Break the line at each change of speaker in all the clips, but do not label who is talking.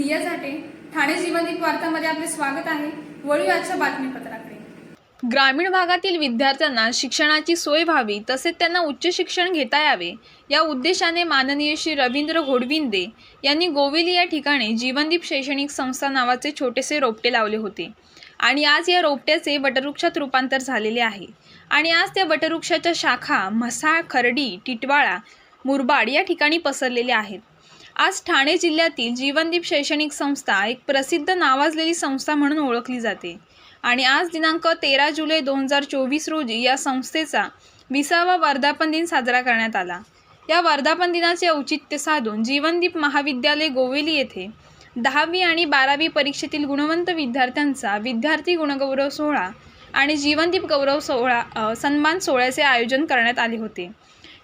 दिया झाटे ठाणे जीवनदीप वार्तामध्ये आपले स्वागत आहे. वळूया आजच्या बातमीपत्राकडे.
ग्रामीण भागातील विद्यार्थ्यांना शिक्षणाची सोय व्हावी तसेच त्यांना उच्च शिक्षण घेता यावे या उद्देशाने माननीय श्री रवींद्र घोडविंदे यांनी गोविली या ठिकाणी जीवनदीप शैक्षणिक संस्था नावाचे छोटेसे रोपटे लावले होते. आणि आज या रोपट्याचे वटवृक्षात रूपांतर झालेले आहे. आणि आज त्या वटवृक्षाच्या शाखा म्हसाळ खर्डी टिटवाळा मुरबाड या ठिकाणी पसरलेल्या आहेत. आज ठाणे जिल्ह्यातील जीवनदीप शैक्षणिक संस्था एक प्रसिद्ध नावाजलेली संस्था म्हणून ओळखली जाते. आणि आज दिनांक तेरा जुलै दोन हजार चोवीस रोजी या संस्थेचा विसावा वर्धापन दिन साजरा करण्यात आला. या वर्धापन दिनाचे औचित्य साधून जीवनदीप महाविद्यालय गोवेली येथे दहावी आणि बारावी परीक्षेतील गुणवंत विद्यार्थ्यांचा विद्यार्थी गुणगौरव सोहळा आणि जीवनदीप गौरव सोहळा सन्मान सोहळ्याचे आयोजन करण्यात आले होते.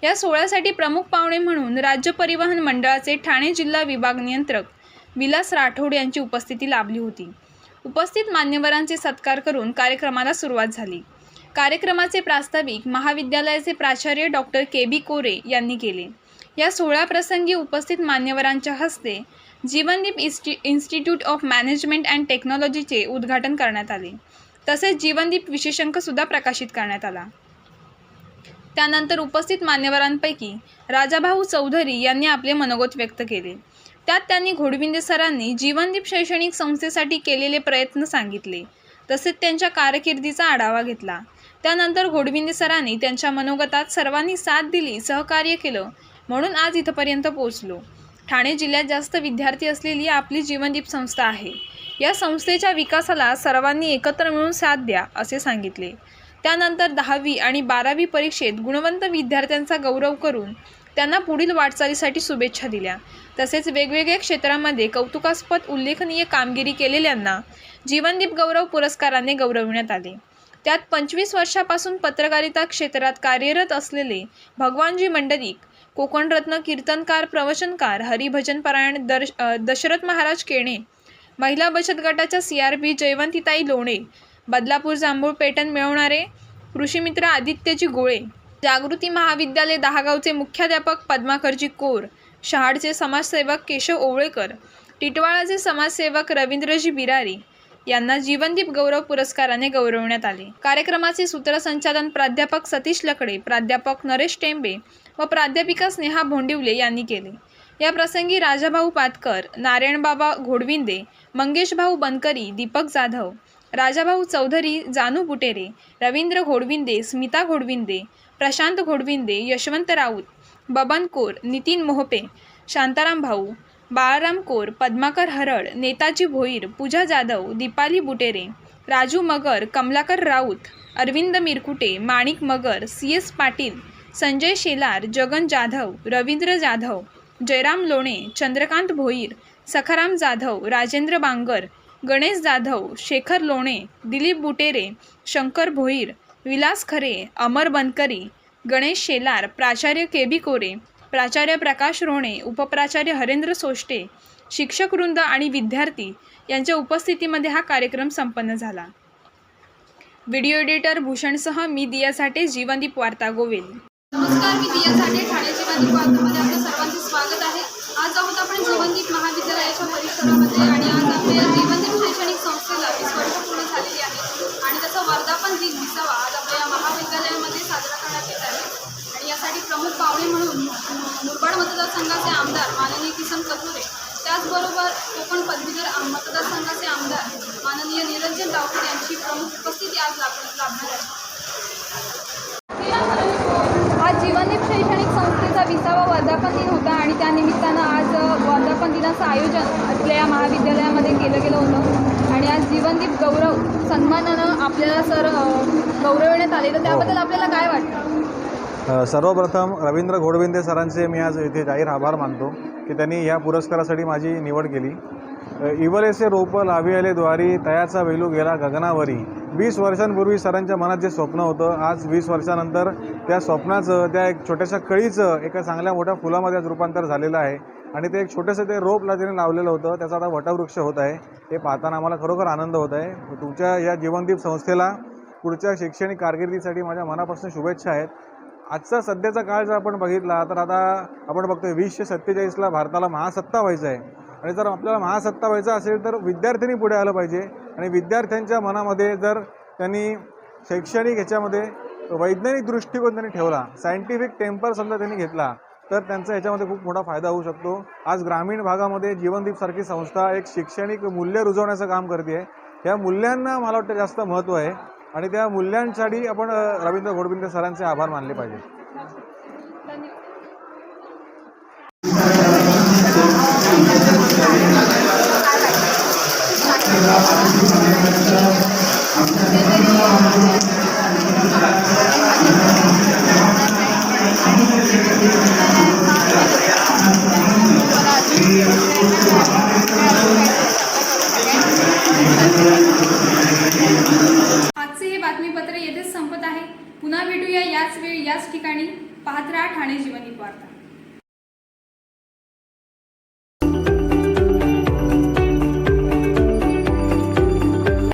या सोहळ्यासाठी प्रमुख पाहुणे म्हणून राज्य परिवहन मंडळाचे ठाणे जिल्हा विभाग नियंत्रक विलास राठोड यांची उपस्थिती लाभली होती. उपस्थित मान्यवरांचे सत्कार करून कार्यक्रमाला सुरुवात झाली. कार्यक्रमाचे प्रास्ताविक महाविद्यालयाचे प्राचार्य डॉक्टर के बी कोरे यांनी केले. या सोहळ्याप्रसंगी उपस्थित मान्यवरांच्या हस्ते Jeevandeep insti institute of management and टेक्नॉलॉजीचे उद्घाटन करण्यात आले. तसेच जीवनदीप विशेषांकसुद्धा प्रकाशित करण्यात आला. त्यानंतर उपस्थित मान्यवरांपैकी राजाभाऊ चौधरी यांनी आपले मनोगत व्यक्त केले. त्यात त्यांनी घोडविंदे सरांनी जीवनदीप शैक्षणिक संस्थेसाठी केलेले प्रयत्न सांगितले. तसेच त्यांच्या कारकिर्दीचा आढावा घेतला. त्यानंतर घोडविंदे सरांनी त्यांच्या मनोगतात सर्वांनी साथ दिली सहकार्य केलं म्हणून आज इथंपर्यंत पोहोचलो. ठाणे जिल्ह्यात जास्त विद्यार्थी असलेली आपली जीवनदीप संस्था आहे. या संस्थेच्या विकासाला सर्वांनी एकत्र मिळून साथ द्या असे सांगितले. त्यानंतर दहावी आणि बारावी परीक्षेत गुणवंत विद्यार्थ्यांचा गौरव करून त्यांना पुढील वाटचालीसाठी शुभेच्छा दिल्या. तसेच वेगवेगळ्या क्षेत्रामध्ये कौतुकास्पद उल्लेखनीय कामगिरी केलेल्यांना जीवनदीप गौरव पुरस्काराने गौरविण्यात आले. त्यात पंचवीस वर्षापासून पत्रकारिता क्षेत्रात कार्यरत असलेले भगवानजी मंडलिक कोकणरत्न कीर्तनकार प्रवचनकार हरिभजन परायण दर्श दशरथ महाराज केणे महिला बचत गटाच्या सी आर पी जयवंतीताई लोणे बदलापूर जांभूळ पेटन मिळवणारे कृषीमित्र आदित्यजी गोळे जागृती महाविद्यालय दहागावचे मुख्याध्यापक पद्माकरजी कोर शहाडचे समाजसेवक केशव ओवळेकर टिटवाळाचे समाजसेवक रवींद्रजी बिरारी यांना जीवनदीप गौरव पुरस्काराने गौरवण्यात आले. कार्यक्रमाचे सूत्रसंचालन प्राध्यापक सतीश लकडे प्राध्यापक नरेश टेंबे व प्राध्यापिका स्नेहा भोंडिवले यांनी केले. या प्रसंगी राजाभाऊ पातकर नारायणबाबा घोडविंदे मंगेशभाऊ बनकरी दीपक जाधव राजाभाऊ चौधरी जानू बुटेरे रवींद्र घोडविंदे स्मिता घोडविंदे प्रशांत घोडविंदे यशवंत राऊत बबन कोर नितीन मोहपे शांताराम भाऊ बाळाराम कोर पद्माकर हरळ नेताजी भोईर पूजा जाधव दीपाली बुटेरे राजू मगर कमलाकर राऊत अरविंद मिरकुटे माणिक मगर सी एस पाटील संजय शेलार जगन जाधव रवींद्र जाधव जयराम लोणे चंद्रकांत भोईर सखाराम जाधव राजेंद्र बांगर गणेश जाधव शेखर लोणे दिलीप बुटेरे शंकर भोईर विलास खरे अमर बनकरी गणेश शेलार प्राचार्य के बी कोरे प्राचार्य प्रकाश रोणे उपप्राचार्य हरेंद्र सोष्टे शिक्षक वृंद आणि विद्यार्थी यांच्या उपस्थितीमध्ये हा कार्यक्रम संपन्न झाला. व्हिडिओ एडिटर भूषणसह मी दिया साठे जीवनदीप वार्ता गोविल
नमस्कार मी दिया ठाणे जीवनदीप वार्तामध्ये आपलं सर्वांचं स्वागत आहे. आज आहोत आपण जीवनदीप महाविद्यालयाच्या परिसरामध्ये आणि आज आपल्या या शैक्षणिक संस्थेला वीस वर्ष पूर्ण झालेली आहे. आणि त्याचा वर्धापन दिन दिसावा. आज आपल्या या महाविद्यालयामध्ये साजरा करण्यात येत आहे. आणि यासाठी प्रमुख पाहुणे म्हणून मुरबाड मतदारसंघाचे आमदार माननीय किसन कथोरे त्याचबरोबर कोकण पदवीधर मतदारसंघाचे आमदार माननीय निरंजन राऊत यांची प्रमुख उपस्थिती आज लाभ लाभणार आहे. आज जीवनदीप शैक्षणिक संस्थेचा विसावा वर्धापन दिन होता आणि त्यानिमित्तानं दिनाचं आयोजन आपल्या या महाविद्यालयामध्ये केलं गेलं होतं. आणि आज जीवनदीप गौरव सन्मानानं आपल्याला सर गौरवण्यात आले तर त्याबद्दल आपल्याला काय वाटतं?
सर्वप्रथम रवींद्र घोडविंदे सरांचे मी आज इथे जाहीर आभार मानतो की त्यांनी ह्या पुरस्कारासाठी माझी निवड केली. अ, इवलेसे रोप लाभियाले द्वारी तयाचा वेलू गेला गगनावरी. वीस वर्षांपूर्वी सरांच्या मनात जे स्वप्न होतं आज वीस वर्षानंतर त्या स्वप्नाचं त्या एक छोट्याशा कळीचं एका चांगल्या मोठ्या फुलामध्ये आज रूपांतर झालेलं आहे. आणि ते एक छोटंसं ते रोपला त्याने लावलेलं होतं. त्याचा आता वटवृक्ष होत आहे. हे पाहताना आम्हाला खरोखर आनंद होत आहे. तुमच्या या जीवनदीप संस्थेला पुढच्या शैक्षणिक कारकिर्दीसाठी माझ्या मनापासून शुभेच्छा आहेत. आजचा सध्याचा काळ जर आपण बघितला तर आता आपण बघतोय वीसशे सत्तेचाळीसला भारताला महासत्ता व्हायचं आहे. आणि जर आपल्याला महासत्ता व्हायचं असेल तर विद्यार्थ्यांनी पुढे आलं पाहिजे. आणि विद्यार्थ्यांच्या मनामध्ये जर त्यांनी शैक्षणिक ह्याच्यामध्ये वैज्ञानिक दृष्टिकोन त्यांनी ठेवला सायंटिफिक टेम्पर समजा त्यांनी घेतला तर त्यांचा याच्यामध्ये खूप मोठा फायदा होऊ शकतो. आज ग्रामीण भागामध्ये जीवनदीपसारखी संस्था एक शैक्षणिक मूल्य रुजवण्याचं काम करते आहे या मूल्यांना मला वाटतं जास्त महत्त्व आहे आणि त्या मूल्यांसाठी आपण रवींद्र घोडबिंदे सरांचे आभार मानले पाहिजे
Thank you. भेटूया याच वेळी याच ठिकाणी पाहत राहा ठाणे जीवनी वार्ता.